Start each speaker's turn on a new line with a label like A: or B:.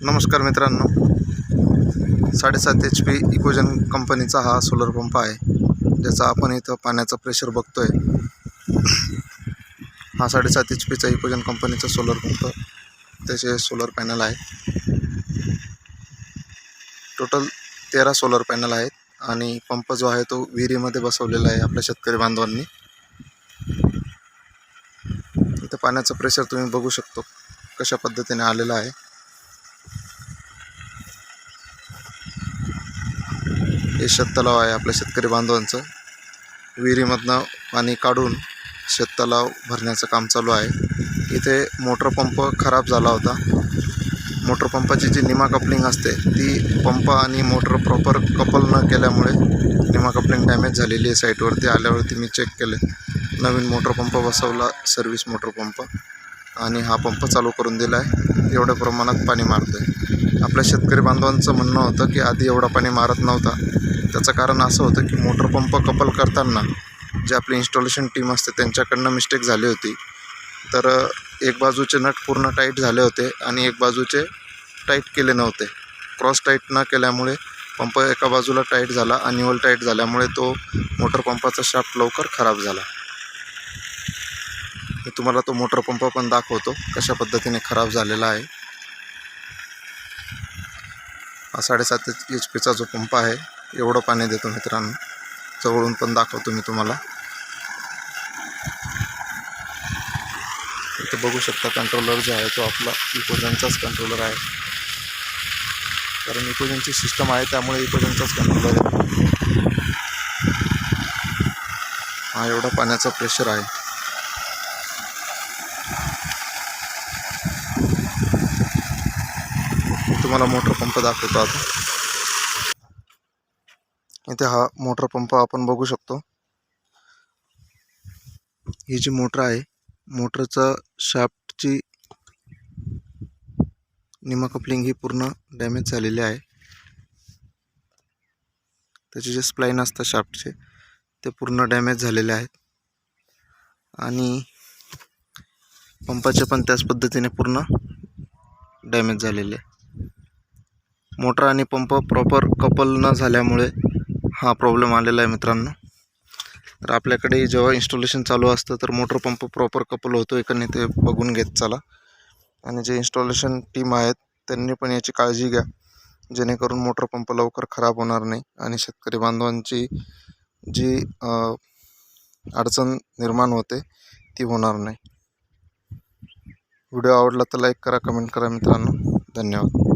A: नमस्कार मित्रांनो. साडेसात एच पी इकोजन कंपनीचा हा सोलर पंप आहे ज्याचा आपण इथं पाण्याचं प्रेशर बघतोय. हा साडेसात एच पीचा इकोजन कंपनीचा सोलर पंप त्याचे सोलर पॅनल आहे. टोटल तेरा सोलर पॅनल आहेत आणि पंप जो आहे तो विहिरीमध्ये बसवलेला आहे आपल्या शेतकरी बांधवांनी. इथं पाण्याचं प्रेशर तुम्ही बघू शकतो. कशा पद्धतीने आलेला आहे? हे शेततलाव आहे आपल्या शेतकरी बांधवांचं. विहिरीमधनं पाणी काढून शेततलाव भरण्याचं काम चालू आहे. इथे मोटर पंप खराब झाला होता. मोटर पंपाची जी निमा कपलिंग असते ती पंप आणि मोटर प्रॉपर कपल न केल्यामुळे निमा कपलिंग डॅमेज झालेली आहे साईटवरती आल्यावरती मी चेक केले. नवीन मोटर पंप बसवला सर्व्हिस मोटर पंप. आणि हा पंप चालू करून दिला आहे एवढ्या प्रमाणात पाणी मारतो आहे आपल्या शेतकरी बांधवांचं म्हणणं होतं की आधी एवढा पाणी मारत नव्हता. त्याचं कारण असं होतं की मोटर पंप कपल करताना जे आपली इन्स्टॉलेशन टीम असते त्यांच्याकडनं मिस्टेक झाली होती. तर एक बाजूचे नट पूर्ण टाईट झाले होते आणि एक बाजूचे टाईट केले नव्हते. क्रॉस टाईट न केल्यामुळे पंप एका बाजूला टाईट झाला आणि ओल टाईट झाल्यामुळे तो मोटर पंपाचा शाफ्ट लवकर खराब झाला. मी तुम्हाला तो मोटर पंप पण दाखवतो कशा पद्धतीने खराब झालेला आहे. हा साडेसात एच पीचा जो पंप आहे एवढं पाणी देतो मित्रांनो. जवळून पण दाखवतो मी तुम्हाला. इथे बघू शकता कंट्रोलर जो आहे तो आपला इकोजनचाच कंट्रोलर आहे. कारण इकोजनची सिस्टम आहे त्यामुळे इकोजनचाच कंट्रोलर आहे. हा एवढा पाण्याचा प्रेशर आहे. तुम्हाला मोटर पंप दाखवतो आता. इथे हा मोटर पंप आपण बघू शकतो. ही जी मोटर आहे मोटरचा शाफ्टची निमा कपलिंग ही पूर्ण डॅमेज झालेली आहे. त्याचे जे स्प्लाईन असतात शाफ्टचे ते पूर्ण डॅमेज झालेले आहेत. आणि पंपाचे पण त्याच पद्धतीने पूर्ण डॅमेज झालेले आहे. मोटर आणि पंप प्रॉपर कपल न झाल्यामुळे हा प्रॉब्लेम आलेला आहे मित्रांनो. तर आपल्याकडे जेव्हा इन्स्टॉलेशन चालू असतं तर मोटर पंप प्रॉपर कपल होतो. आहे का नाही ते बघून घेत चला. आणि जे इन्स्टॉलेशन टीम आहेत त्यांनी पण याची काळजी घ्या. जेणेकरून मोटर पंप लवकर खराब होणार नाही. आणि शेतकरी बांधवांची जी अडचण निर्माण होते ती होणार नाही. व्हिडिओ आवडला तर लाईक करा कमेंट करा मित्रांनो. धन्यवाद.